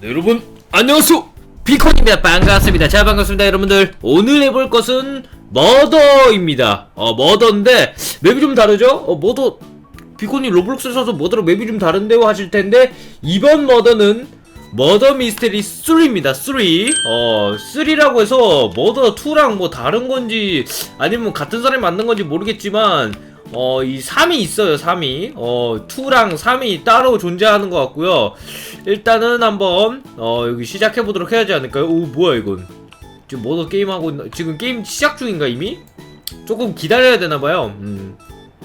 네, 여러분 안녕하세요. 비콘입니다 반갑습니다. 자 반갑습니다 여러분들. 오늘 해볼 것은 머더입니다. 어 머더인데 맵이 좀 다르죠? 어 머더. 비콘이 로블록스 써서 머더로 맵이 좀 다른데요 하실 텐데 이번 머더는 머더 미스테리 3입니다 3 어, 3라고 해서 머더 2랑 뭐 다른 건지 아니면 같은 사람이 만든 건지 모르겠지만 어, 이 3이 있어요 3이 어, 2랑 3이 따로 존재하는 것 같고요 일단은 한번 어, 여기 시작해 보도록 해야지 않을까요? 오 뭐야 이건 지금 머더 게임하고 있나? 지금 게임 시작 중인가 이미? 조금 기다려야 되나봐요 음.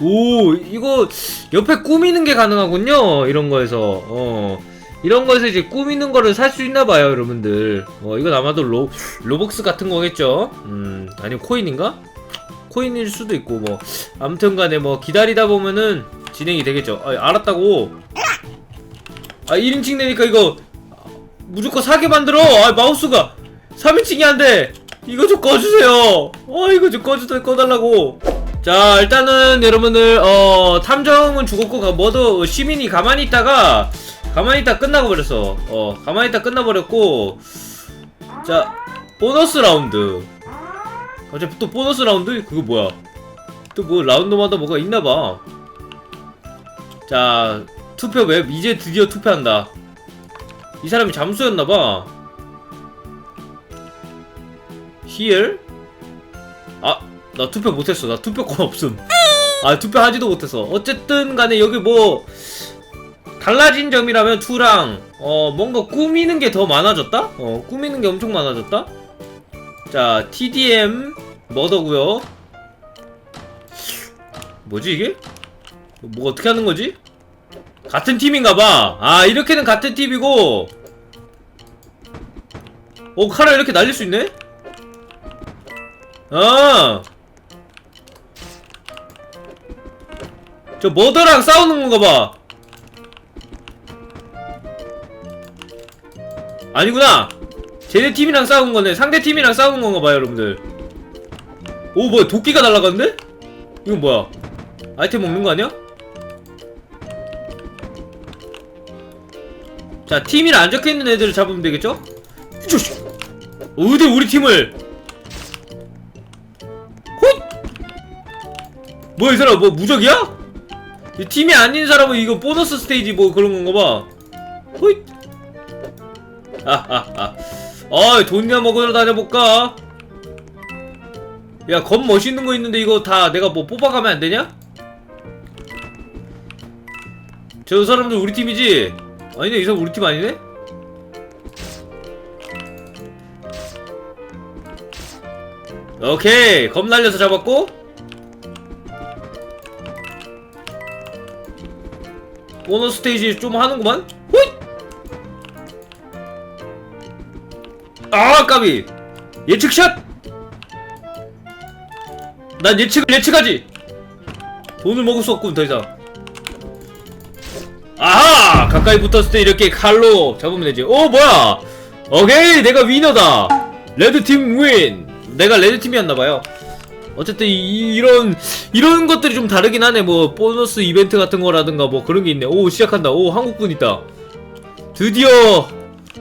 오 이거 옆에 꾸미는 게 가능하군요 이런 거에서 어 이런 거에서 이제 꾸미는 거를 살 수 있나 봐요 여러분들 어 이건 아마도 로, 로벅스 같은 거겠죠 음 아니면 코인인가? 코인일 수도 있고 뭐 아무튼 간에 뭐 기다리다 보면은 진행이 되겠죠. 아 알았다고. 아 1인칭 되니까 이거 무조건 사게 만들어. 아 마우스가 3인칭이 안돼. 이거 좀 꺼주세요. 어 이거 좀 꺼주 꺼달라고. 자 일단은 여러분들 어 탐정은 죽었고 가- 뭐도 시민이 가만히 있다가 가만히 있다 끝나고 버렸어. 어 가만히 있다 끝나버렸고. 자 보너스 라운드 어차피 또 보너스 라운드? 그거 뭐야? 또 뭐 라운드마다 뭐가 있나봐. 자 투표 맵. 이제 드디어 투표한다. 이 사람이 잠수였나봐. Here? 아 나 투표 못했어. 나 투표권 없음. 아 투표하지도 못했어 어쨌든 간에 여기 뭐 달라진 점이라면 2랑 어 뭔가 꾸미는 게 더 많아졌다? 어 꾸미는 게 엄청 많아졌다? 자 TDM 머더고요 뭐지 이게? 뭐 어떻게 하는 거지? 같은 팀인가봐 아 이렇게는 같은 팀이고 오 칼을 이렇게 날릴 수 있네? 아. 저 머더랑 싸우는 건가 봐. 아니구나. 쟤네 팀이랑 싸우는 거네. 상대 팀이랑 싸우는 건가 봐요, 여러분들. 오, 뭐야, 도끼가 날아갔는데? 이건 뭐야? 아이템 먹는 거 아니야? 자, 팀이랑 안 적혀 있는 애들을 잡으면 되겠죠? 어디 우리 팀을 뭐야 이 사람 뭐 무적이야? 이 팀이 아닌 사람은 이거 보너스 스테이지 뭐 그런 건가 봐. 호잇. 아하하. 어이 돈이나 먹으러 다녀볼까? 야, 겁 멋있는 거 있는데 이거 다 내가 뭐 뽑아가면 안 되냐? 저 사람들 우리 팀이지? 아니네, 이 사람 우리 팀 아니네? 오케이, 겁 날려서 잡았고. 보너스 스테이지 좀 하는구만? 아, 까비! 예측샷! 난 예측을 예측하지! 돈을 먹을 수 없군, 더 이상. 아하! 가까이 붙었을 때 이렇게 칼로 잡으면 되지. 오, 뭐야! 오케이! 내가 위너다! 레드팀 윈! 내가 레드팀이었나봐요. 어쨌든 이, 이런 이런 것들이 좀 다르긴 하네 뭐 보너스 이벤트 같은 거라든가 뭐 그런 게 있네 오 시작한다 오 한국분 있다 드디어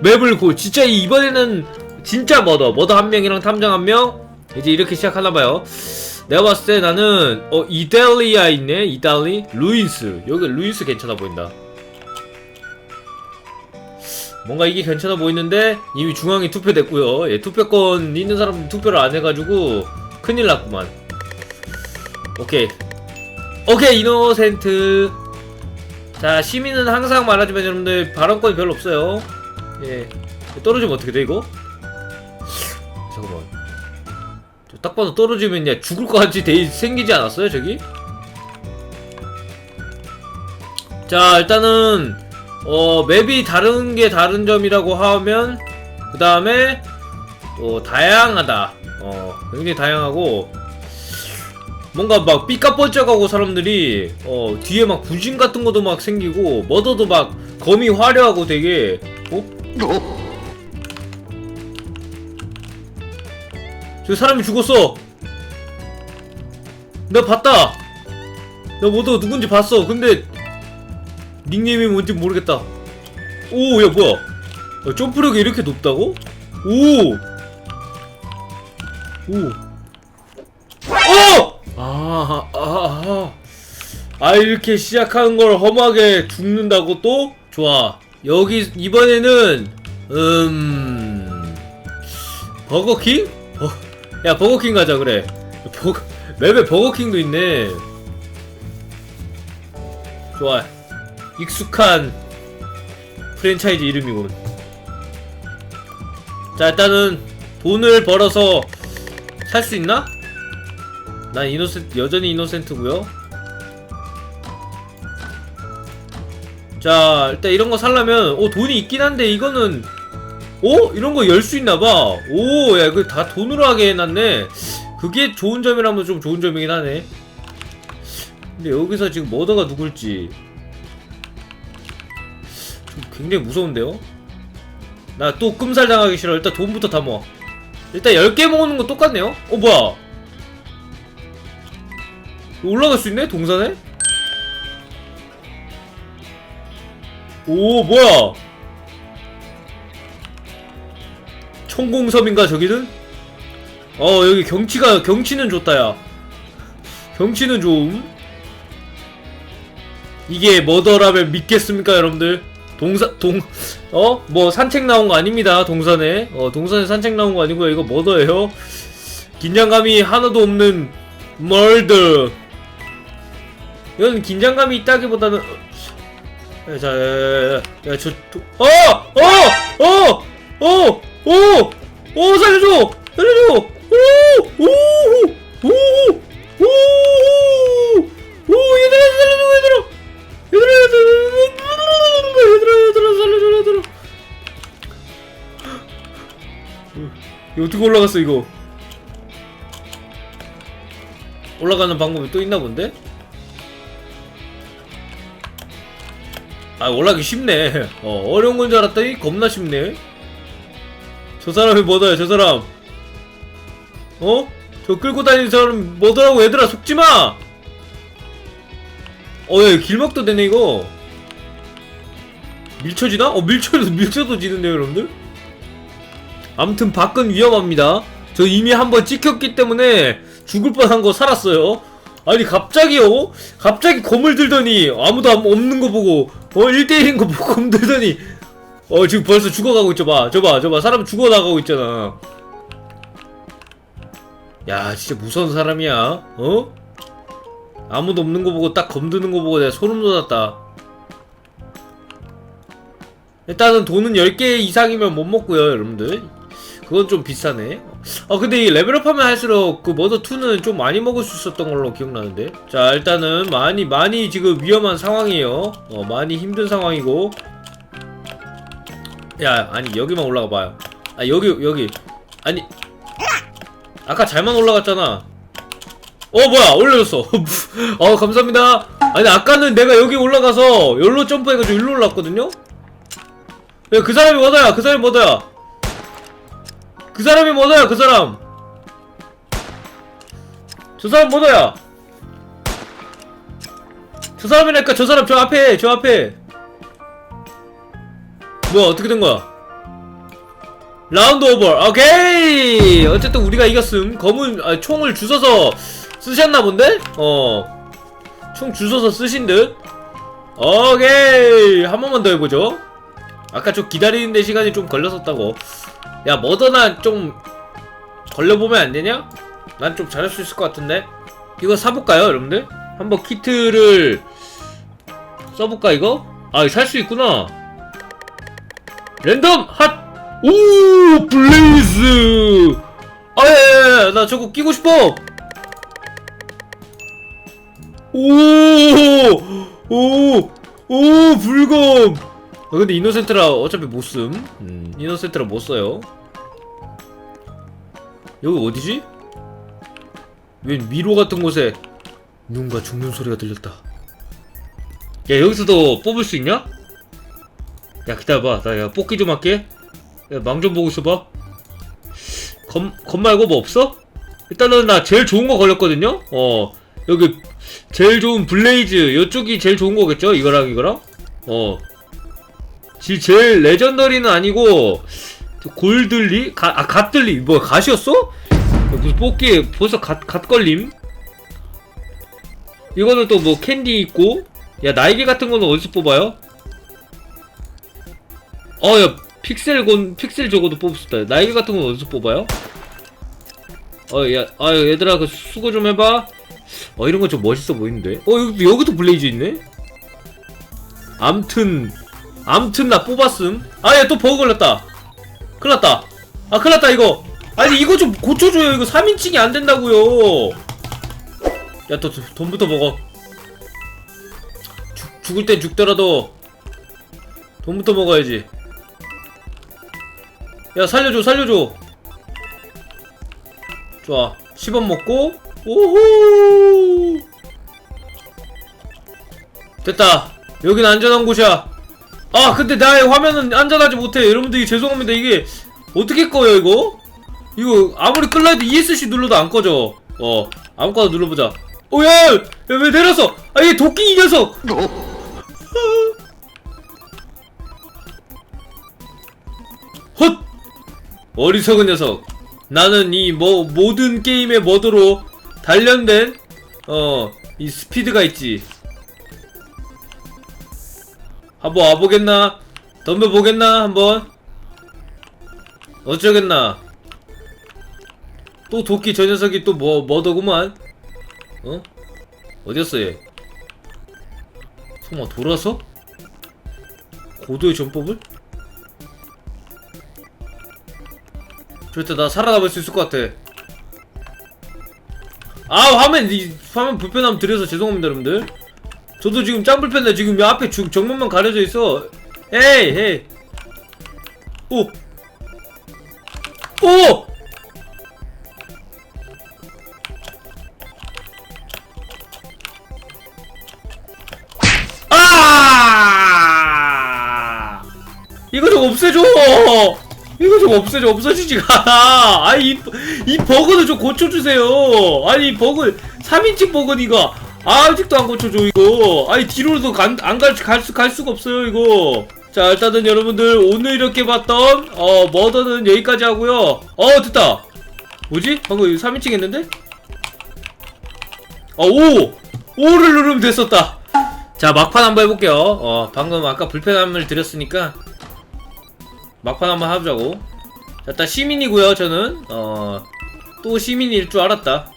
맵을 고 진짜 이- 이번에는 진짜 머더. 머더 한 명이랑 탐정 한 명? 이제 이렇게 시작하나봐요. 내가 봤을 때 나는 어 이탈리아 있네? 이탈리? 루인스. 여기 루인스 괜찮아 보인다. 뭔가 이게 괜찮아 보이는데 이미 중앙이 투표됐고요. 예, 투표권 있는 사람 투표를 안 해가지고 큰일 났구만. 오케이. 오케이 이노센트. 자 시민은 항상 말하지만 여러분들 발언권이 별로 없어요. 예 떨어지면 어떻게 돼 이거? 딱 봐도 떨어지면 야 죽을 것 같이 돼 생기지 않았어요 저기? 자 일단은 어 맵이 다른 게 다른 점이라고 하면 그 다음에 어 다양하다 어 굉장히 다양하고 뭔가 막 삐까뻔쩍하고 사람들이 어 뒤에 막 분신 같은 것도 막 생기고 머더도 막 검이 화려하고 되게 어? 저 사람이 죽었어 나 봤다 나 머더 누군지 봤어 근데 닉네임이 뭔지 모르겠다 오 야 뭐야 어, 점프력이 이렇게 높다고? 오! 오! 어! 아, 아, 아. 아, 이렇게 시작하는 걸 험하게 죽는다고 또? 좋아. 여기, 이번에는, 음, 버거킹? 어, 야, 버거킹 가자, 그래. 버거, 맵에 버거킹도 있네. 좋아. 익숙한 프랜차이즈 이름이군. 자, 일단은 돈을 벌어서 살 수 있나? 난 이노센트, 여전히 이노센트고요 자, 일단 이런 거 살려면, 오, 돈이 있긴 한데, 이거는, 오? 이런 거 열 수 있나봐. 오, 야, 이거 다 돈으로 하게 해놨네. 그게 좋은 점이라면 좀 좋은 점이긴 하네. 근데 여기서 지금 머더가 누굴지. 좀 굉장히 무서운데요? 나 또 끔살 당하기 싫어. 일단 돈부터 다 모아. 일단 10개 모으는 거 똑같네요? 어, 뭐야? 올라갈 수 있네? 동산에? 오, 뭐야? 천공섬인가, 저기는? 어, 여기 경치가, 경치는 좋다, 야. 경치는 좀. 이게 머더라면 믿겠습니까, 여러분들? 동사, 동, 어? 뭐 산책 나온 거 아닙니다, 동산에. 어, 동산에 산책 나온 거 아니고요. 이거 머더예요. 긴장감이 하나도 없는 멀더. 이건 긴장감이 있다기보다는 어, 자, 야, 야, 야, 야, 저, 도, 어, 어, 어, 어, 어, 어, 살려줘, 살려줘, 오, 오, 오, 오, 오, 얘들아, 살려줘, 얘들아, 얘들아, 얘들아, 얘들아, 얘들아, 살려줘, 얘들아. 이거 어떻게 올라갔어 이거? 올라가는 방법이 또 있나 본데? 아 올라가기 쉽네. 어 어려운 건 줄 알았더니 겁나 쉽네 저 사람이 뭐더야 저 사람 어? 저 끌고 다니는 사람 뭐더라고 얘들아 속지마 어야 길막도 되네 이거 밀쳐지나? 어 밀쳐도 밀쳐도 지는데요 여러분들? 아무튼 밖은 위험합니다 저 이미 한번 찍혔기 때문에 죽을 뻔한 거 살았어요 아니 갑자기요? 갑자기 검을 들더니 아무도 안- 없는 거 보고 어 1대1인 거 보고 검 들더니 어 지금 벌써 죽어가고 있죠 봐. 저봐 저봐. 사람 죽어나가고 있잖아. 야 진짜 무서운 사람이야. 어? 아무도 없는 거 보고 딱 검 드는 거 보고 내가 소름 돋았다. 일단은 돈은 10개 이상이면 못 먹고요 여러분들. 그건 좀 비싸네. 아 근데 이 레벨업하면 할수록 그 머더2는 좀 많이 먹을 수 있었던 걸로 기억나는데. 자 일단은 많이 많이 지금 위험한 상황이에요. 어 많이 힘든 상황이고 야 아니 여기만 올라가 봐요 아 여기 여기 아니 아까 잘만 올라갔잖아 어 뭐야 올려줬어 어 감사합니다 아니 아까는 내가 여기 올라가서 여기로 점프해가지고 일로 올랐거든요 야, 그 사람이 뭐다야? 그 사람이 뭐다야? 그 사람이 뭐다야? 그 사람. 저 사람 뭐다야? 저 사람이니까 저 사람 저 앞에 저 앞에. 뭐야 어떻게 된 거야? 라운드 오버. 오케이. 어쨌든 우리가 이겼음. 검은 아, 총을 주워서 쓰셨나 본데? 어. 총 주워서 쓰신 듯. 오케이. 한 번만 더 해보죠. 아까 좀 기다리는데 시간이 좀 걸렸었다고 야 머더나 좀 걸려보면 안 되냐? 난 좀 잘할 수 있을 것 같은데 이거 사볼까요 여러분들? 한번 키트를 써볼까 이거? 아 살 수 있구나 랜덤 핫! 오 블레이즈 아야야야 나 저거 끼고 싶어 오 오 오 불검 아 근데 이노센트라 어차피 못 쓴. 음, 이노센트라 못 써요. 여기 어디지? 웬 미로 같은 곳에 누군가 죽는 소리가 들렸다. 야 여기서도 뽑을 수 있냐? 야 기다려봐 나 야 뽑기 좀 할게 야망 좀 보고 있어봐 검, 검 말고 뭐 없어? 일단은 나 제일 좋은 거 걸렸거든요? 어 여기 제일 좋은 블레이즈 이쪽이 제일 좋은 거겠죠? 이거랑 이거랑? 어 지 제일 레전더리는 아니고 저 골들리? 가, 아 갓들리 뭐 갓이었어? 무슨 뽑기 벌써 갓, 갓 걸림? 이거는 또 뭐 캔디 있고 야 날개 같은 거는 어디서 뽑아요? 어 야 픽셀 곤 픽셀 저거도 있다. 날개 같은 건 어디서 뽑아요? 어 야 아 얘들아 그 수고 좀 해봐. 어 이런 거좀 멋있어 보이는데? 어 여기, 여기도 블레이즈 있네? 암튼 암튼 나 뽑았음. 아 야 또 버그 걸렸다. 큰일 났다. 아 큰일 났다 이거. 아니 이거 좀 고쳐줘요. 이거 3인칭이 안 된다고요. 야 또 돈부터 먹어. 죽, 죽을 땐 죽더라도 돈부터 먹어야지 야 살려줘 살려줘. 좋아. 10원 먹고. 오호! 됐다. 여긴 안전한 곳이야. 아 근데 나의 화면은 안전하지 못해. 여러분들 죄송합니다. 이게 어떻게 꺼요 이거? 이거 아무리 끌라 해도 ESC 눌러도 안 꺼져. 어 아무거나 눌러보자. 오야 왜 내렸어 아얘 도끼 이 녀석 어리석은 녀석. 나는 이 뭐 모든 게임의 머드로 단련된 어 이 스피드가 있지. 한번 와보겠나? 덤벼보겠나? 한번? 어쩌겠나? 또 도끼 저 녀석이 또 뭐 뭐더구만. 어? 어디였어 얘? 설마 돌아서? 고도의 전법을 그럴 나 살아남을 수 있을 것 같아. 아 화면 이 화면 불편함 드려서 죄송합니다 여러분들. 저도 지금 짱 불편해 지금 이 앞에 중, 정면만 가려져 있어. 에이 에이. 오. 오. 아! 이거 좀 없애줘! 이거 좀 없애줘, 없어지지가 않아! 아니, 이, 이 버그도 좀 고쳐주세요! 아니, 이 버그, 3인칭 버그, 이거! 아직도 안 고쳐줘, 이거! 아니, 뒤로도 간, 안 갈, 갈 수가 없어요, 이거! 자, 일단은 여러분들, 오늘 이렇게 봤던, 어, 머더는 여기까지 하고요 어, 됐다! 뭐지? 방금 3인칭 했는데? 어, 5! 5를 누르면 됐었다! 자 막판 한번 해볼게요 어 방금 아까 불편함을 드렸으니까 막판 한번 해보자고 자 일단 시민이고요 저는 어 또 시민일 줄 알았다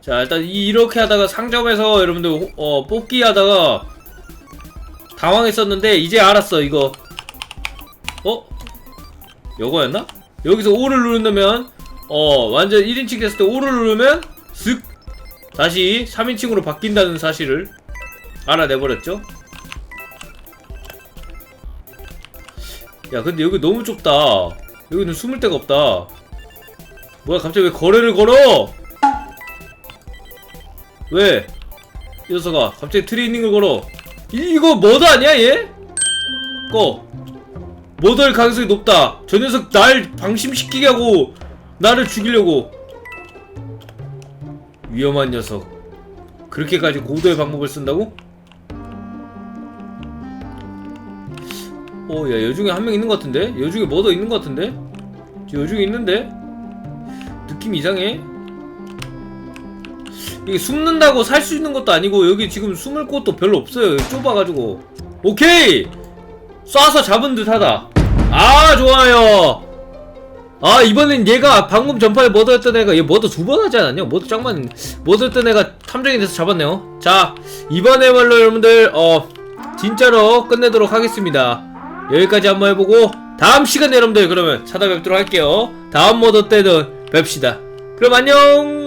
자 일단 이- 이렇게 하다가 상점에서 여러분들 호- 어 뽑기 하다가 당황했었는데 이제 알았어 이거 어? 요거였나? 여기서 5를 누르면 어 완전 1인칭 됐을 때 5를 누르면 슥 다시 3인칭으로 바뀐다는 사실을 알아내버렸죠? 야 근데 여기 너무 좁다. 여기는 숨을 데가 없다. 뭐야 갑자기 왜 거래를 걸어? 왜? 이 녀석아 갑자기 트레이닝을 걸어. 이, 이거 머더 아니야 얘? 꺼. 머더일 가능성이 높다. 저 녀석 날 방심시키게 하고 나를 죽이려고. 위험한 녀석. 그렇게까지 고도의 방법을 쓴다고? 어, 야, 여 중에 한 명 있는 것 같은데? 여 중에 뭐 더 있는 것 같은데? 저 여중에 있는데? 느낌 이상해? 이게 숨는다고 살 수 있는 것도 아니고, 여기 지금 숨을 곳도 별로 없어요. 좁아가지고. 오케이! 쏴서 잡은 듯 하다. 아, 좋아요! 아, 이번엔 얘가 방금 전파에 머더였던 애가, 얘 머더 두 번 하지 않았냐? 머더 짱만, 머더였던 애가 탐정이 돼서 잡았네요. 자, 이번에말로 여러분들, 어, 진짜로 끝내도록 하겠습니다. 여기까지 한번 해보고 다음 시간에 여러분들 그러면 찾아뵙도록 할게요. 다음 모드 때는 뵙시다. 그럼 안녕!